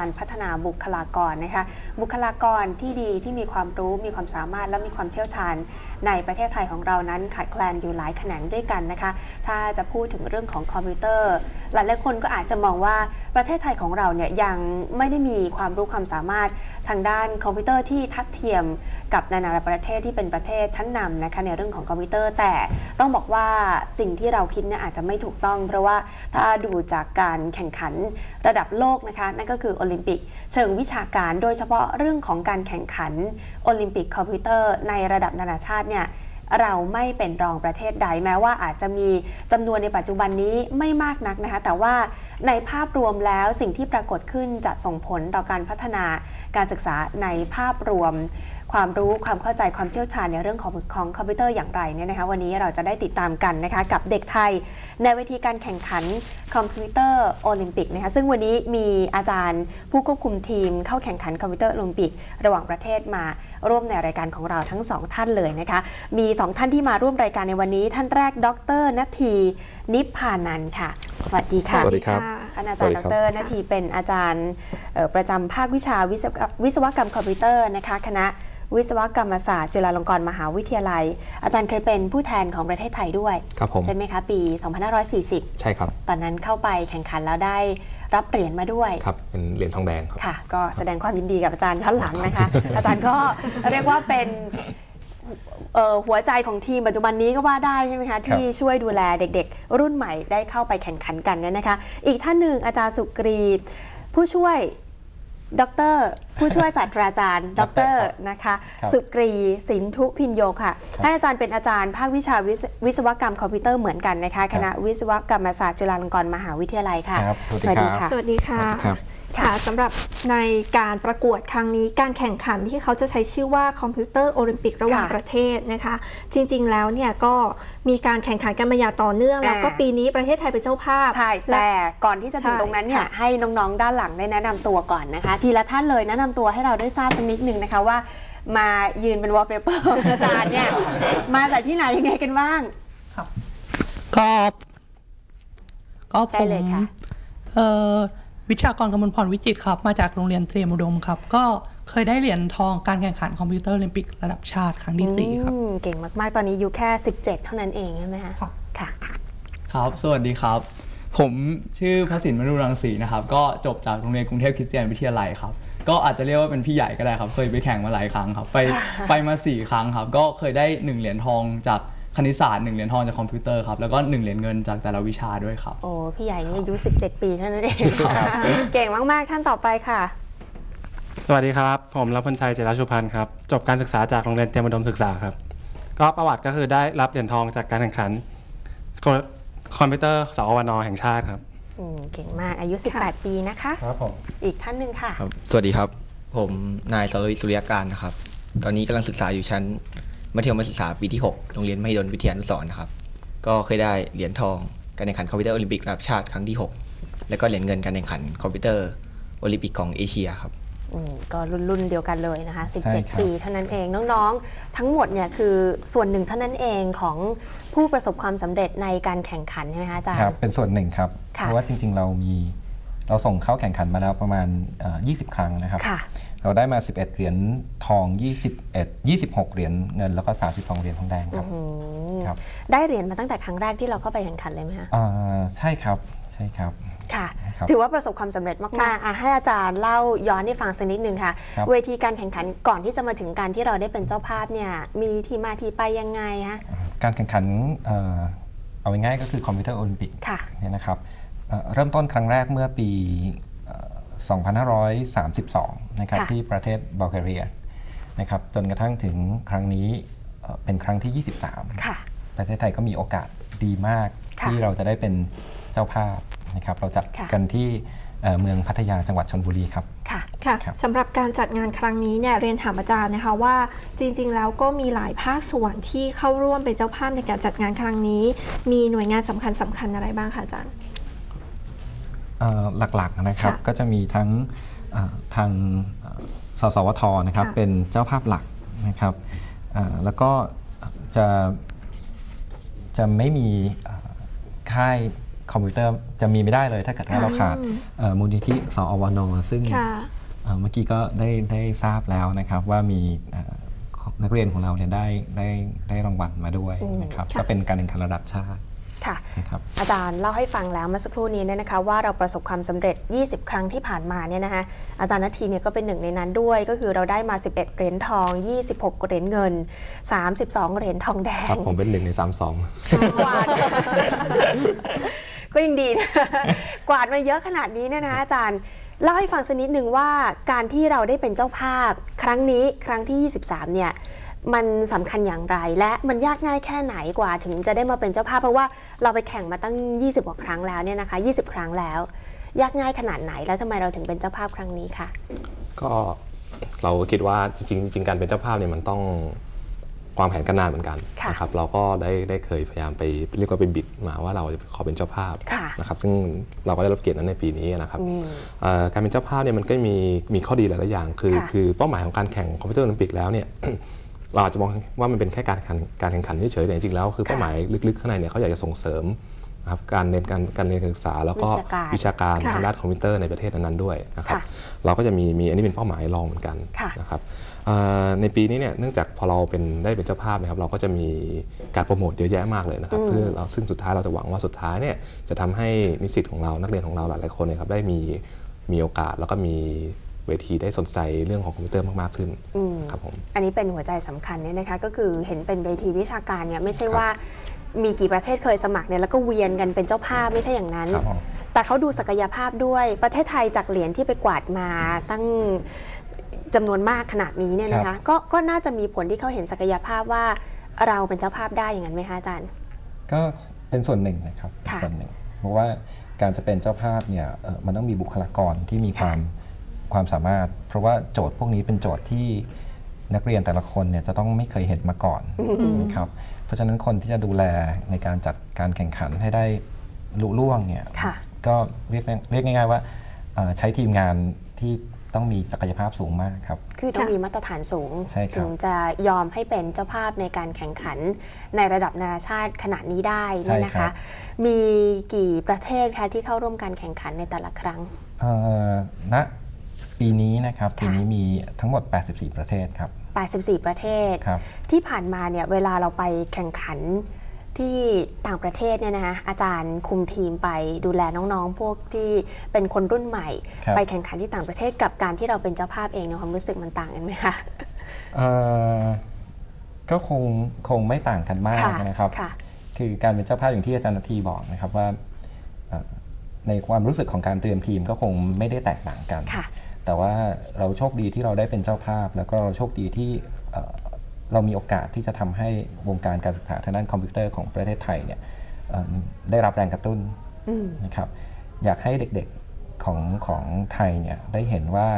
การพัฒนาบุคลากรนะคะบุคลากรที่ดีที่มีความรู้มีความสามารถและมีความเชี่ยวชาญ ในประเทศไทยของเรานั้นขาดแคลนอยู่หลายแขนงด้วยกันนะคะถ้าจะพูดถึงเรื่องของคอมพิวเตอร์ หลายๆคนก็อาจจะมองว่าประเทศไทยของเราเนี่ยยังไม่ได้มีความรู้ความสามารถ ทางด้านคอมพิวเตอร์ที่ทัดเทียมกับนานาประเทศที่เป็นประเทศชั้นนำนะคะในเรื่องของคอมพิวเตอร์แต่ต้องบอกว่าสิ่งที่เราคิดเนี่ยอาจจะไม่ถูกต้อง เพราะว่าถ้าดูจากการแข่งขันระดับโลกนะคะนั่นก็คือโอลิมปิก เชิงวิชาการโดยเฉพาะเรื่องของการแข่งขันโอลิมปิกคอมพิวเตอร์ในระดับนานาชาติเนี่ย เราไม่เป็นรองประเทศใดแม้ว่าอาจจะมีจำนวนในปัจจุบันนี้ไม่มากนักนะคะ แต่ว่าในภาพรวมแล้วสิ่งที่ปรากฏขึ้นจะส่งผลต่อการพัฒนาการศึกษาในภาพรวม ความรู้ความเข้าใจความเชี่ยวชาญในเรื่องของของคอมพิวเตอร์อย่างไรเนี่ยนะคะวันนี้เราจะได้ติดตามกันนะคะกับเด็กไทย ในเวทีการแข่งขันคอมพิวเตอร์โอลิมปิกนะคะซึ่งวันนี้มีอาจารย์ผู้ควบคุมทีม เข้าแข่งขันคอมพิวเตอร์โอลิมปิก ระหว่างประเทศมาร่วมในรายการของเราทั้งสองท่านเลยนะคะ มีสองท่านที่มาร่วมรายการในวันนี้ ท่านแรก ดรนาทีนิพพานันท์ค่ะ สวัสดีค่ะ สวัสดีครับท่านอาจารย์สวัดสดีครับรนาทีเป็นอาจารย์เอ่อประจำภาควิชาวิศววิศวกรรมคอมพิวเตอร์นะคะคณะวิศวกรรมศาสตร์จุฬาลงกรณ์มหาวิทยาลัย อาจารย์เคยเป็นผู้แทนของประเทศไทยด้วยครับผมใช่ไหมคะ ปี 2540 ใช่ครับ ตอนนั้นเข้าไปแข่งขันแล้วได้รับเหรียญมาด้วยครับเป็นเหรียญทองแดงครับค่ะ ก็แสดงความยินดีกับอาจารย์ย้อนหลังนะคะ อาจารย์ก็เรียกว่าเป็นเอ่อหัวใจของทีมปัจจุบันนี้ก็ว่าได้ใช่ไหมคะที่ช่วยดูแลเด็กๆ รุ่นใหม่ได้เข้าไปแข่งขันกันเนี่ยนะคะ อีกท่านหนึ่งอาจารย์สุกรี ผู้ช่วยดร ผู้ช่วยศาสตราจารย์ ดรนะคะครับสุกรีสินทุพินโยค่ะครับท่านอาจารย์เป็นอาจารย์ภาควิชาวิศวิศวกรรมคอมพิวเตอร์เหมือนกันนะคะคณะวิศวกรรมศาสตร์จุฬาลงกรณ์มหาวิทยาลัยค่ะครับสวัสดีครับค่ะ สวัสดีค่ะ ครับค่ะสำหรับในการประกวดครั้งนี้การแข่งขันที่เขาจะใช้ชื่อว่าคอมพิวเตอร์โอลิมปิกระหว่างค่ะประเทศนะคะ จริงๆแล้วเนี่ยก็มีการแข่งขันกันมาอย่างต่อเนื่องอ่าแล้วก็ปีนี้ประเทศไทยเป็นเจ้าภาพใช่และแต่ก่อนที่จะถึงใช่ตรงนั้นเนี่ยค่ะให้น้องๆด้านหลังได้แนะนำตัวก่อนนะคะ ทีละท่านเลยแนะนำตัวให้เราได้ทราบสักนิดนึงนะคะว่า มายืนเป็นวอลเปเปอร์อาจารย์เนี่ยมาจากที่ไหนยังไงกันบ้างก็ก็ผได้มเลยค่ะเอ่อ วิชากรกมลพรวิจิตรครับ มาจากโรงเรียนเตรียมอุดมครับ ก็เคยได้เหรียญทองการแข่งขันคอมพิวเตอร์โอลิมปิกระดับชาติครั้งที่สี่ครับอืมเก่งมาก ๆ ตอนนี้อยู่แค่ 17 เท่านั้นเองใช่ไหมคะครับค่ะ ครับ สวัสดีครับ ผมชื่อพระสินมนุรังสีนะครับ ก็จบจากโรงเรียนกรุงเทพคริสเตียนวิทยาลัยครับ ก็อาจจะเรียกว่าเป็นพี่ใหญ่ก็ได้ครับ เคยไปแข่งมาหลายครั้งครับ ไปไปมา 4 ครั้งครับ ก็เคยได้ 1 เหรียญทองจาก คณิตศาสตร์1เหรียญทองจากคอมพิวเตอร์ครับแล้วก็1เหรียญเงินจากแต่ละวิชาด้วยครับ โอ้พี่ใหญ่นี่อายุ 17 ปีเท่านั้นเองเก่งมากๆท่านต่อไปค่ะ สวัสดีครับ ผมรับพลชัยเจริญชุพันธ์ครับจบการศึกษาจากโรงเรียนเตรียมอุดมศึกษาครับ ก็ประวัติก็คือได้รับเหรียญทองจากการแข่งขันคอมพิวเตอร์สอวนแห่งชาติครับอืมเก่งมากอายุ 18 ปีนะคะครับผมอีกท่านหนึ่งค่ะครับสวัสดีครับ ผมนายสรวิทย์สุริยการนะครับ ตอนนี้กำลังศึกษาอยู่ชั้น มัธยมศึกษาปีที่ 6 โรงเรียนมหิดลวิทยานุสรณ์นะครับ ก็เคยได้เหรียญทองการแข่งขันคอมพิวเตอร์โอลิมปิกระดับชาติครั้งที่ 6 แล้วก็เหรียญเงินการแข่งขันคอมพิวเตอร์โอลิมปิกของเอเชียครับอืมก็รุ่นรุ่นเดียวกันเลยนะคะใช่ครับ17 ปีเท่านั้นเองน้องๆ ทั้งหมดเนี่ยคือส่วนหนึ่งเท่านั้นเองของผู้ประสบความสำเร็จในการแข่งขันใช่ไหมคะอาจารย์ครับเป็นส่วนหนึ่งครับค่ะเพราะว่าจริงๆ เรามี เราส่งเข้าแข่งขันมาแล้วประมาณเอ่อ20 ครั้งนะครับค่ะเราได้มา 11 เหรียญทอง 21 26 เหรียญเงิน แล้วก็ 32 เหรียญทองแดงครับอืมครับ ได้เหรียญมาตั้งแต่ครั้งแรกที่เราเข้าไปแข่งขันเลยไหมคะอ่าใช่ครับ ใช่ครับ ค่ะครับถือว่าประสบความสำเร็จมากๆอะให้อาจารย์เล่าย้อนให้ฟังสักนิดนึงค่ะครับเวทีการแข่งขันก่อนที่จะมาถึงการที่เราได้เป็นเจ้าภาพเนี่ย มีที่มาที่ไปยังไงคะ การแข่งขันเอ่อเอาง่ายๆก็คือคอมพิวเตอร์โอลิมปิกค่ะเนี่ยนะครับ เอ่อเริ่มต้นครั้งแรกเมื่อปีเอ่อ2532 นะครับค่ะที่ประเทศบัลแกเรียนะครับ จนกระทั่งถึงครั้งนี้เอ่อเป็นครั้งที่ 23ค่ะประเทศไทยก็มีโอกาสดีมากค่ะที่เราจะได้เป็นเจ้าภาพนะครับ เราจัดค่ะกันที่เอ่อเมืองพัทยาจังหวัดชนบุรีครับค่ะค่ะครับสำหรับการจัดงานครั้งนี้เนี่ยเรียนถามอาจารย์นะคะว่าจริงๆ แล้วก็มีหลายภาคส่วนที่เข้าร่วมเป็นเจ้าภาพในการจัดงานครั้งนี้ มีหน่วยงานสำคัญสำคัญอะไรบ้างคะอาจารย์เอ่อ หลักๆนะครับค่ะก็จะมีทั้งเอ่อทางเอ่อสสวทนะครับค่ะเป็นเจ้าภาพหลักนะครับเอ่อแล้วก็จะจะไม่มีเอ่อค่ายคอมพิวเตอร์จะมีไม่ได้เลยถ้าเกิดว่าเราขาดเอ่อมูลนิธิสอวนซึ่งค่ะเอ่อเมื่อกี้ก็ได้ได้ทราบแล้วนะครับว่ามีเอ่อนักเรียนของเราเนี่ยได้ได้ได้รางวัลมาด้วยนะครับค่ะก็เป็นการแข่งขันระดับชาติ ค่ะนะครับอาจารย์เล่าให้ฟังแล้วเมื่อสักครู่นี้เนี่ยนะคะว่าเราประสบความสำเร็จ 20 ครั้งที่ผ่านมาเนี่ยนะคะอาจารย์นาทีเนี่ยก็เป็นหนึ่งในนั้นด้วย ก็คือเราได้มา 11 เหรียญทอง 26 เหรียญเงิน 32 เหรียญทองแดครังบผมเป็นหนึ่งในสามสองกวาดก็ยังดีนะกวาดมาเยอะขนาดนี้เนี่ยนะอาจารย์เล่าให้ฟังสักนิดหนึ่งว่าการที่เราได้เป็นเจ้าภาพครั้งนี้ครั้งที่ 23 เนี่ย มันสำคัญอย่างไร และมันยากง่ายแค่ไหนกว่าถึงจะได้มาเป็นเจ้าภาพ เพราะว่าเราไปแข่งมาตั้ง 20กว่าครั้งแล้วเนี่ยนะคะ 20 ครั้งแล้ว ยากง่ายขนาดไหนแล้วทำไมเราถึงเป็นเจ้าภาพครั้งนี้คะก็เราคิดว่าจริงๆจริงๆการเป็นเจ้าภาพเนี่ยมันต้องวางแผนกันนานเหมือนกันค่ะนะครับเราก็ได้ได้เคยพยายามไปเรียกว่าไปบิดมาว่าเราจะขอเป็นเจ้าภาพค่ะนะครับซึ่งเราก็ได้รับเกียรตินั้นในปีนี้นะครับอืมเอ่อการเป็นเจ้าภาพเนี่ยมันก็มีมีข้อดีหลายๆอย่าง คือค่ะคือเป้าหมายของการแข่งคอมพิวเตอร์โอลิมปิกแล้วเนี่ย เราอาจจะมองว่ามันเป็นแค่การแข่งขันการแข่งขันเฉยๆแต่จริงๆแล้วคือเป้าหมายลึกๆข้างในเนี่ยเขาอยากจะส่งเสริมนะครับการเรียนการการเรียนการศึกษา แล้วก็วิชาการวิชาการค่ะทางด้านคอมพิวเตอร์ในประเทศนั้นๆด้วยนะครับค่ะเราก็จะมีมีอันนี้เป็นเป้าหมายรองเหมือนกันค่ะนะครับเอ่อในปีนี้เนี่ยเนื่องจากพอเราเป็นได้เป็นเจ้าภาพนะครับเราก็จะมีการโปรโมทเยอะแยะมากเลยนะครับอืมเพื่อเราซึ่งสุดท้ายเราจะหวังว่าสุดท้ายเนี่ยจะทำให้นิสิตของเรานักเรียนของเราหลายๆคนเนี่ยครับได้มีมีโอกาสแล้วก็มี เวทีได้สนใจเรื่องของคอมพิวเตอร์มาก ๆ ขึ้นอืมครับผมอันนี้เป็นหัวใจสำคัญเนี่ยนะคะก็คือเห็นเป็นเวทีวิชาการเนี่ยไม่ใช่ครับว่ามีกี่ประเทศเคยสมัครเนี่ยแล้วก็เวียนกันเป็นเจ้าภาพไม่ใช่อย่างนั้นครับผมแต่เขาดูศักยภาพด้วยประเทศไทยจากเหรียญที่ไปกวาดมาตั้งจำนวนมากขนาดนี้เนี่ยนะครัคะบก็ก็น่าจะมีผลที่เขาเห็นศักยภาพว่าเราเป็นเจ้าภาพได้อย่างนั้นไหมคะอาจารย์ ก็เป็นส่วนหนึ่งนะครับเป็นค่ะส่วนหนึ่ง เพราะว่าการจะเป็นเจ้าภาพเนี่ยเอ่อมันต้องมีบุคลากรที่มีความ ความสามารถ เพราะว่าโจทย์พวกนี้เป็นโจทย์ที่นักเรียนแต่ละคนเนี่ยจะต้องไม่เคยเห็นมาก่อนนะครับเพราะฉะนั้นคนที่จะดูแลในการจัดการแข่งขันให้ได้ลุล่วงเนี่ยค่ะก็เรียกเรียกง่าย ๆ ว่าเอ่อใช้ทีมงานที่ต้องมีศักยภาพสูงมากครับ คือต้องค่ะมีมาตรฐานสูงใช่ครับถึงจะยอมให้เป็นเจ้าภาพในการแข่งขันในระดับนานาชาติขนาดนี้ได้เนี่ยนะคะ มีกี่ประเทศคะที่เข้าร่วมการแข่งขันในแต่ละครั้งเอ่อณ ปีนี้นะครับค่ะปีนี้มีทั้งหมด 84 ประเทศครับ 84 ประเทศครับที่ผ่านมาเนี่ยเวลาเราไปแข่งขันที่ต่างประเทศเนี่ยนะคะอาจารย์คุมทีมไปดูแลน้องๆ พวกที่เป็นคนรุ่นใหม่ครับไปแข่งขันที่ต่างประเทศกับการที่เราเป็นเจ้าภาพเองในความรู้สึกมันต่างกันไหมคะเอ่อก็คงคงไม่ต่างกันมากค่ะนะครับค่ะคือการเป็นเจ้าภาพอย่างที่อาจารย์นาทีบอกนะครับว่าเอ่อในความรู้สึกของการเตรียมทีมก็คงไม่ได้แตกต่างกันค่ะ แต่ว่าเราโชคดีที่เราได้เป็นเจ้าภาพ แล้วก็เราโชคดีที่เอ่อเรามีโอกาสที่จะทำให้วงการการศึกษาทางด้านคอมพิวเตอร์ของประเทศไทยเนี่ยเอิ่มได้รับแรงกระตุ้นอืมนะครับ อยากให้เด็กๆของของไทยเนี่ยได้เห็นว่า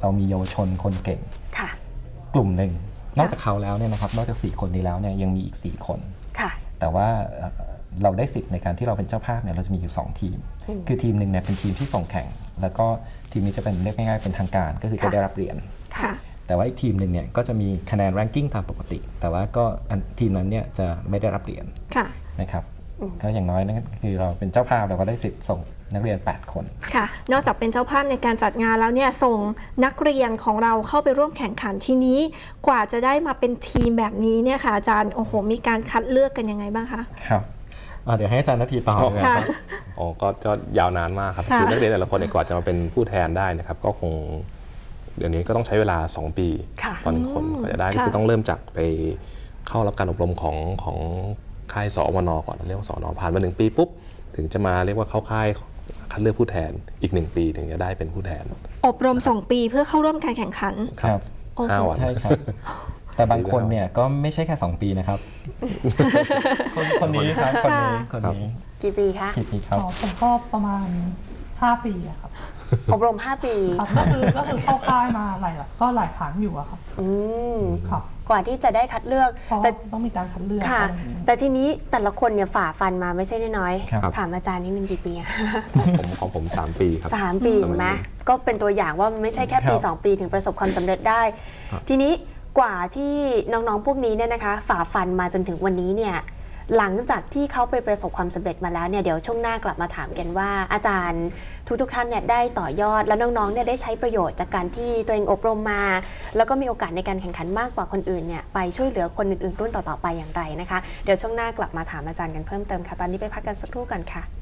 เรามีเยาวชนคนเก่งค่ะกลุ่มหนึ่งนอกจากเขาแล้วเนี่ยนะครับ นอกจาก 4 คนนี้แล้วเนี่ยยังมีอีก 4 คนค่ะแต่ว่า เอ่อเราได้สิทธิ์ในการที่เราเป็นเจ้าภาพเนี่ยเราจะมีอยู่ 2 ทีมอืมคือทีมหนึ่งเนี่ยเป็นทีมที่ส่งแข่ง แล้วก็ทีมนี้จะเป็นเรียกง่ายๆเป็นทางการก็คือจะค่ะได้รับเหรียญค่ะแต่ว่าอีกทีมหนึ่งเนี่ยก็จะมีคะแนน ranking ตามปกติ แต่ว่าก็อันทีมนั้นเนี่ยจะไม่ได้รับเหรียญค่ะนะครับก็อย่างน้อยนั่นคือเราเป็นเจ้าภาพเราก็ได้สิทธิ์ส่งนักเรียน 8 คนค่ะ นอกจากเป็นเจ้าภาพในการจัดงานแล้วเนี่ยส่งนักเรียนของเราเข้าไปร่วมแข่งขันทีนี้ กว่าจะได้มาเป็นทีมแบบนี้เนี่ยค่ะอาจารย์โอ้โหมีการคัดเลือกกันยังไงบ้างคะครับอ่า เดี๋ยวให้อาจารย์นาทีต่อเลยค่ะครับอ๋อก็ก็ยาวนานมากครับค่ะคือนักเรียนแต่ละคนเนี่ยกว่าจะมาเป็นผู้แทนได้นะครับ ก็คงเดี๋ยวนี้ก็ต้องใช้เวลา 2 ปีค่ะต่อหนึ่งคนอืมกว่าจะได้ก็ค่ะคือต้องเริ่มจากไปเข้ารับการอบรมของของค่ายสอวนก่อนเรียกว่าสอนผ่านมาหนึ่งปีปุ๊บถึงจะมาเรียกว่าเข้าค่ายคัดเลือกผู้แทนอีกหนึ่งปีถึงจะได้เป็นผู้แทน อบรม 2 ปีเพื่อเข้าร่วมการแข่งขันครับโอ้โหห้าวันใช่ครับ แต่บางคนเนี่ยก็ไม่ใช่แค่2ปีนะครับ คนคนนี้ครับคนนี้คนนี้กี่ปีคะกี่ปีครับอ๋อผมก็ประมาณ 5 ปีอะครับอบรม 5 ปีครับก็คือก็คือเข้าค่ายมาหลายก็หลายครั้งอยู่อะครับอืมครับกว่าที่จะได้คัดเลือกเพราะแต่ต้องมีการคัดเลือกค่ะอะไรอย่างนี้แต่ทีนี้แต่ละคนเนี่ยฝ่าฟันมาไม่ใช่น้อยครับๆถามอาจารย์นิดนึงกี่ปีอะผมของผม 3 ปีครับสามปีสมัยเห็นไหมนี้ก็เป็นตัวอย่างว่ามันไม่ใช่แค่ปีครับ2ปีถึงประสบความสำเร็จได้ ทีนี้ กว่าที่น้องๆพวกนี้เนี่ยนะคะ ฝ่าฟันมาจนถึงวันนี้เนี่ยหลังจากที่เขาไปประสบความสำเร็จมาแล้วเนี่ยเดี๋ยวช่วงหน้ากลับมาถามกันว่า อาจารย์ทุกทุกๆท่านเนี่ยได้ต่อยอด แล้วน้องๆเนี่ยได้ใช้ประโยชน์จากการที่ตัวเองอบรมมา แล้วก็มีโอกาสในการแข่งขันมากกว่าคนอื่นเนี่ยไปช่วยเหลือคนอื่นๆรุ่นต่อๆไปอย่างไรนะคะ เดี๋ยวช่วงหน้ากลับมาถามอาจารย์กันเพิ่มเติมค่ะตอนนี้ไปพักกันสักครู่ก่อนค่ะ